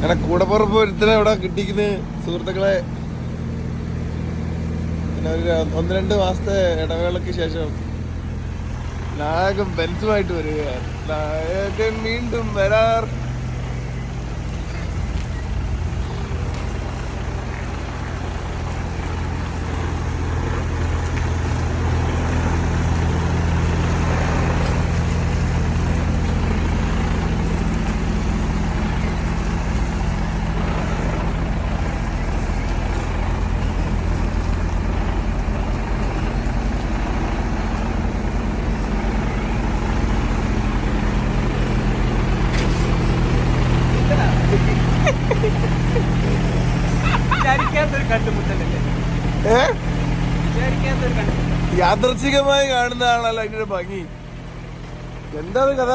അങ്ങനെ കൂടെ പുറപ്പ് ഒരുത്തനെ ഇവിടെ കിട്ടിക്കുന്ന? സുഹൃത്തുക്കളെ. പിന്നെ ഒരു ഒന്ന് രണ്ട് മാസത്തെ ഇടവേളയ്ക്ക് ശേഷം നായകൻ ബെൻസുമായിട്ട് വരികയാണ്. നായകൻ വീണ്ടും വരാർ. വിചാരിക്കാത്തൊരു കണ്ടുമുട്ടലല്ലേ? ഏ? വിചാരിക്കാത്തൊരു കണ്ടുമുട്ടൽ. യാദർച്ഛികമായി കാണുന്നതാണല്ലോ അതിന്റെ ഭംഗി. എന്താണ് കഥ?